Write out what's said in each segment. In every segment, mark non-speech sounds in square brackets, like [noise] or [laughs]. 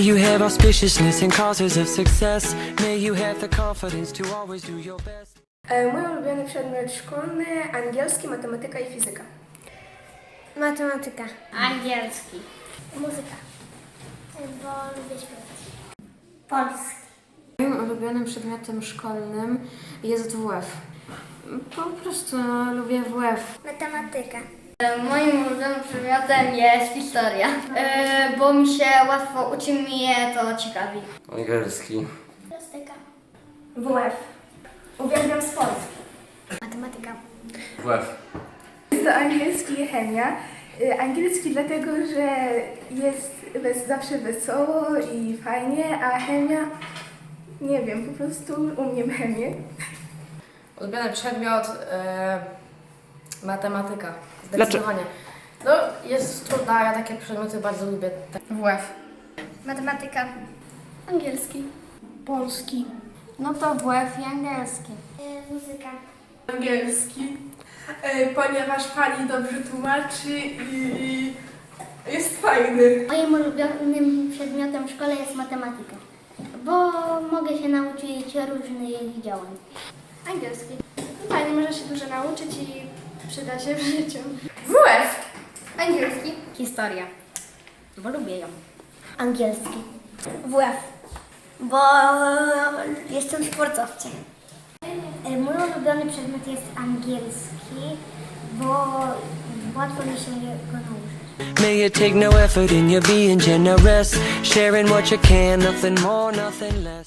May you have auspiciousness and causes of success. May you have the confidence to always do your best. E, Mój ulubiony przedmiot szkolny angielski, matematyka i fizyka. Matematyka. Angielski. Muzyka. Bo lubię śpiewać. Polski. Moim ulubionym przedmiotem szkolnym jest WF. Po prostu no, lubię WF. Matematyka. Moim ulubionym przedmiotem jest historia, e, bo mi się łatwo uczy mnie to ciekawi. Angielski. Plastyka. WF. Uwielbiam sport. Matematyka. WF. To angielski i chemia. Y, Angielski dlatego, że jest wes- zawsze wesoło i fajnie, a chemia, nie wiem, po prostu umiem chemię. Ulubiony przedmiot e, matematyka. Zdecydowanie. No, jest trudna, ja takie przedmioty bardzo lubię. WF. Matematyka. Angielski. Polski. No to WF i angielski. E, muzyka. angielski, e, ponieważ pani dobrze tłumaczy i i jest fajny. Moim ulubionym przedmiotem w szkole jest matematyka, bo mogę się nauczyć różnych działań. Angielski. Fajnie, można się dużo nauczyć i przyda się w życiu. WF. Angielski. Historia, bo lubię ją. Angielski. WF, bo jestem sportowcem. E, Mój ulubiony przedmiot jest angielski, bo łatwo mi się go nauczyć. May you take no effort in your being generous, sharing what you can, nothing more, nothing less.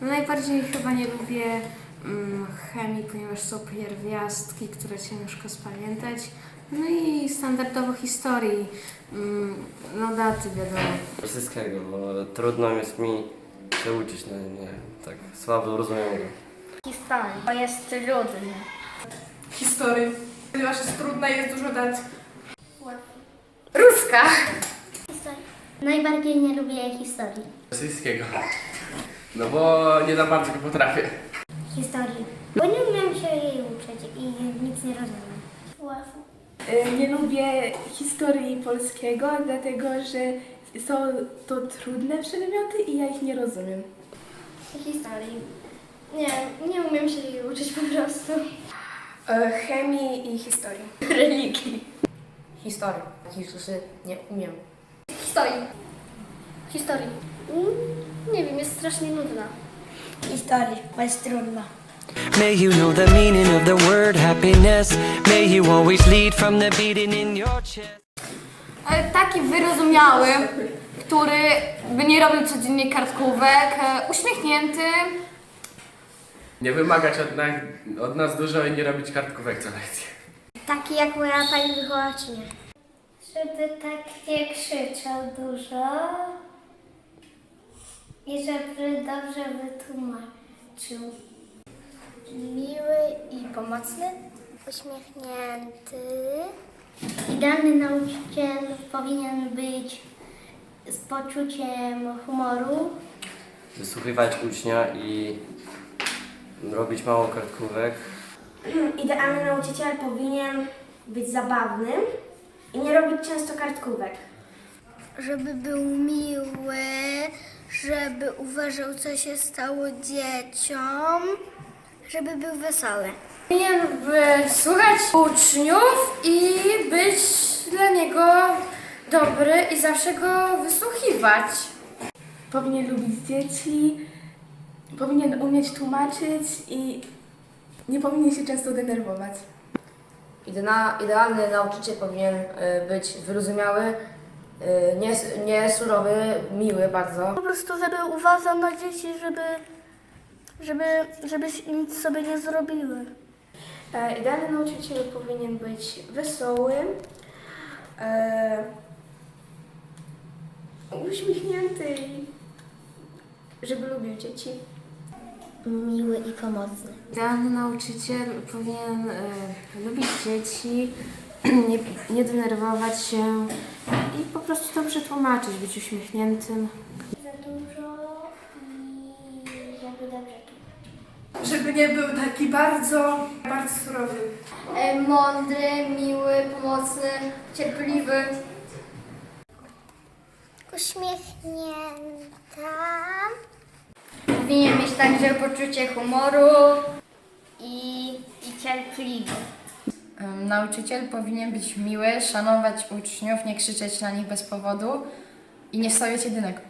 No, najbardziej chyba nie lubię chemii, ponieważ są pierwiastki, które ciężko spamiętać. No i standardowo historii. Mm, no daty wiadomo. Rosyjskiego, bo trudno jest mi się uczyć, no nie tak słabo rozumiem go. Historia, bo jest trudny. Historii, ponieważ jest trudna i jest dużo dat. Ruska. Historia. Najbardziej nie lubię historii. Rosyjskiego. No bo nie za bardzo go potrafię. Historii. Bo nie umiem się jej uczyć i nic nie rozumiem. Łatwo. Y, Nie lubię historii polskiego, dlatego że są to trudne przedmioty i ja ich nie rozumiem. Historii. Nie, nie umiem się jej uczyć po prostu. E, Chemii i historii. [laughs] Religii. Historia. Histusy nie umiem. Historii. Historii. Mm, Nie wiem, jest strasznie nudna. Historii, bo jest trudna. May you know the meaning of the word happiness. May you always lead from the beating in your chest. E, Taki wyrozumiały, który by nie robił codziennie kartkówek, e, uśmiechnięty. Nie wymagać od, na, od nas dużo i nie robić kartkówek co lekcję. Taki jak moja pani wychowawczyni. Żeby tak nie krzyczał dużo i żeby dobrze wytłumaczył. Miły i pomocny. Uśmiechnięty. Idealny nauczyciel powinien być z poczuciem humoru. Wysłuchiwać ucznia i robić mało kartkówek. Idealny nauczyciel powinien być zabawnym i nie robić często kartkówek. żeby był miły, żeby uważał, co się stało dzieciom, żeby był wesoły. Powinien by słuchać uczniów i być dla niego dobry i zawsze go wysłuchiwać. Powinien lubić dzieci, powinien umieć tłumaczyć i nie powinien się często denerwować. Idealny, nauczyciel powinien y, być wyrozumiały, nie, nie surowy, miły bardzo. Po prostu, żeby uważał na dzieci, żeby, żeby, żeby nic sobie nie zrobiły. E, Idealny nauczyciel powinien być wesoły, e, uśmiechnięty i żeby lubił dzieci. Miły i pomocny. Idealny nauczyciel powinien y, lubić dzieci, [clears throat] nie, nie denerwować się i po prostu dobrze tłumaczyć, być uśmiechniętym. Za dużo i żeby dobrze Żeby nie był taki bardzo, bardzo surowy. E, Mądry, miły, pomocny, cierpliwy. uśmiechnięta. Powinien mieć także poczucie humoru i, i cierpliwy. Nauczyciel powinien być miły, szanować uczniów, nie krzyczeć na nich bez powodu i nie stawiać jedynek.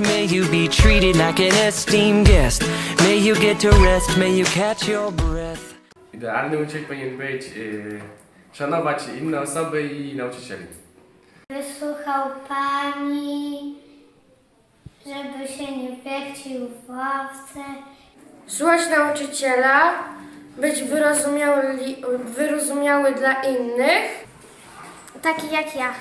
May you be treated like an esteemed guest. May you get to rest. May you catch your breath. Idealny uczeń powinien być, yy, szanować inne osoby i nauczycieli. Wysłuchał pani, żeby się nie wiercił w ławce. Słuchać nauczyciela, być wyrozumiały, wyrozumiały dla innych. Taki jak ja.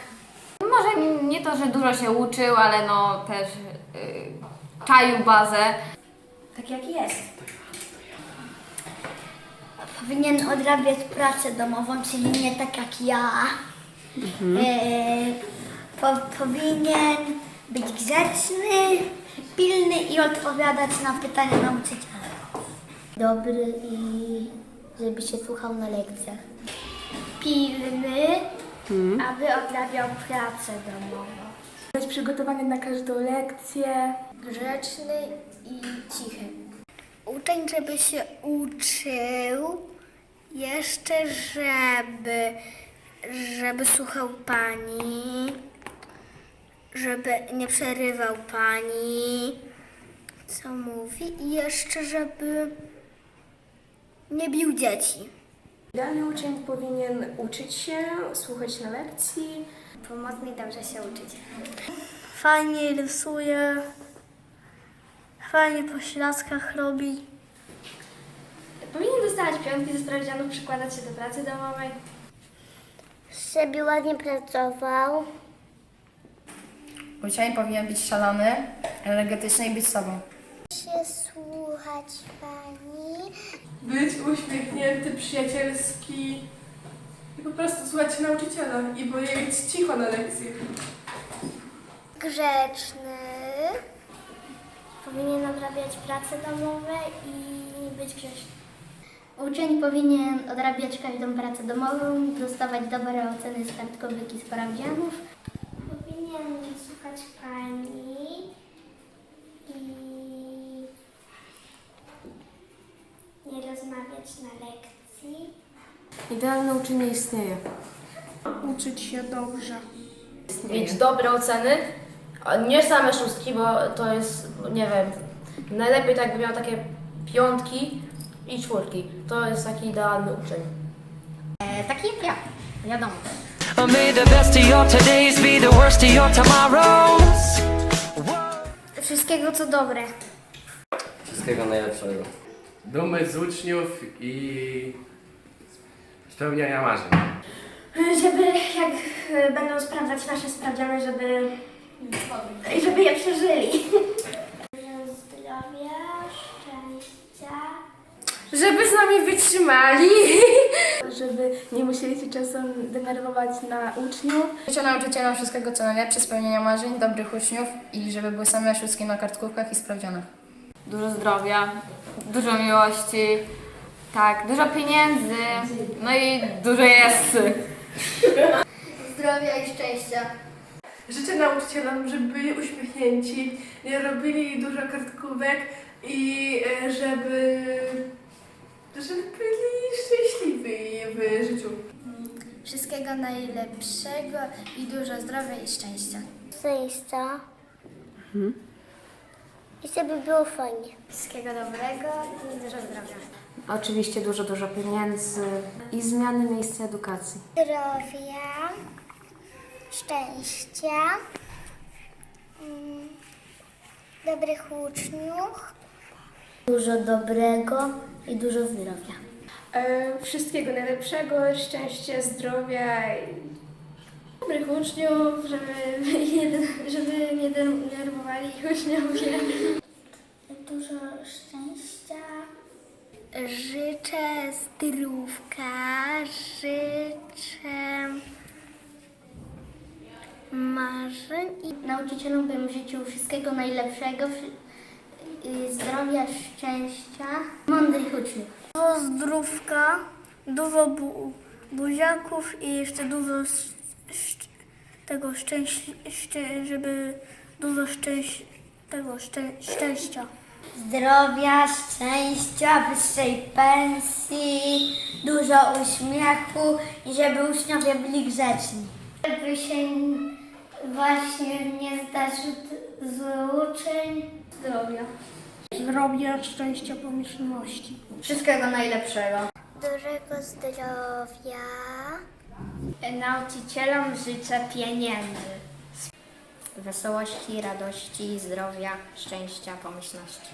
Może nie to, że dużo się uczył, ale no też y, czaił bazę. Tak jak jest. Powinien odrabiać pracę domową, czyli nie tak jak ja. E, po, powinien być grzeczny, pilny i odpowiadać na pytania nauczyciela. Dobry i żeby się słuchał na lekcjach. Pilny, aby odrabiał pracę domową. Być przygotowany na każdą lekcję. Grzeczny i cichy. Uczeń, żeby się uczył, jeszcze żeby, żeby słuchał pani, żeby nie przerywał pani, co mówi, i jeszcze żeby nie bił dzieci. Idealny uczeń powinien uczyć się, słuchać na lekcji. Pomocny i dobrze się uczyć. Fajnie rysuje, fajnie po ślaskach robi. Powinien dostawać piątki ze sprawdzianów, przykładać się do pracy domowej. Żeby ładnie pracował. Uczeń powinien być szalony, energetyczny i być sobą. się słuchać pani. Być uśmiechnięty, przyjacielski i po prostu słuchać nauczyciela i powiedzieć cicho na lekcji. Grzeczny. Powinien odrabiać prace domowe i być grzeczny. Uczeń powinien odrabiać każdą pracę domową, dostawać dobre oceny z kartkowych i sprawdzianów. Powinien słuchać pani i nie rozmawiać na lekcji. Idealny uczeń nie istnieje. Uczyć się dobrze. Mieć dobre oceny, a nie same szóstki, bo to jest, nie wiem, najlepiej tak by miał takie piątki i czwórki. To jest taki idealny uczeń. taki jak ja, wiadomo. May the best of your todays be the worst of your tomorrows. Wszystkiego co dobre. Wszystkiego najlepszego. Dumy z uczniów i spełniania marzeń. Żeby jak e, będą sprawdzać nasze sprawdziany, żeby, żeby je przeżyli. Zdrowia, szczęścia. Żeby z nami wytrzymali. Żeby nie musieli się czasem denerwować na uczniów. Życzę nauczycielom wszystkiego co najlepsze, spełnienia marzeń, dobrych uczniów i żeby były same szóstki na kartkówkach i sprawdzianach. Dużo zdrowia, dużo miłości, tak, dużo pieniędzy, no i dużo jest. Zdrowia i szczęścia. Życzę nauczycielom, żeby byli uśmiechnięci, nie robili dużo kartkówek i e, żeby, żeby byli szczęśliwi w życiu. Wszystkiego najlepszego i dużo zdrowia i szczęścia. Szczęścia. I żeby było fajnie. Wszystkiego dobrego i dużo zdrowia. Oczywiście dużo, dużo pieniędzy i zmiany miejsca edukacji. Zdrowia, szczęścia, mm, dobrych uczniów. Dużo dobrego i dużo zdrowia. E, wszystkiego najlepszego, szczęścia, zdrowia i dobrych uczniów, żeby, [laughs] Dużo szczęścia. Życzę zdrówka, życzę marzeń i nauczycielom bym życzył wszystkiego najlepszego, y, zdrowia, szczęścia, mądrych uczniów. Dużo zdrówka, dużo bu buziaków i jeszcze dużo tego szczęścia, żeby dużo szczęś tego szczę szczęścia. Zdrowia, szczęścia, wyższej pensji, dużo uśmiechu i żeby uczniowie byli grzeczni. Żeby się właśnie nie zdarzył zły uczeń. Zdrowia. Zdrowia, szczęścia, pomyślności. Wszystkiego najlepszego. Dużego zdrowia. Nauczycielom życzę pieniędzy wesołości, radości, zdrowia, szczęścia, pomyślności.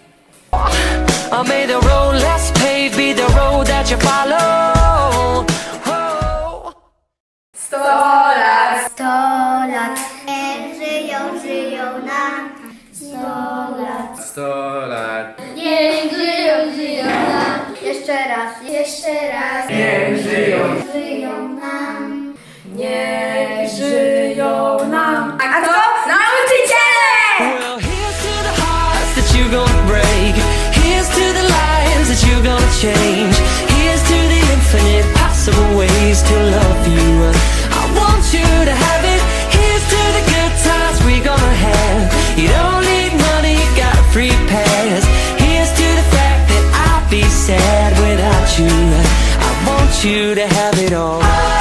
sad without you. I want you to have it all.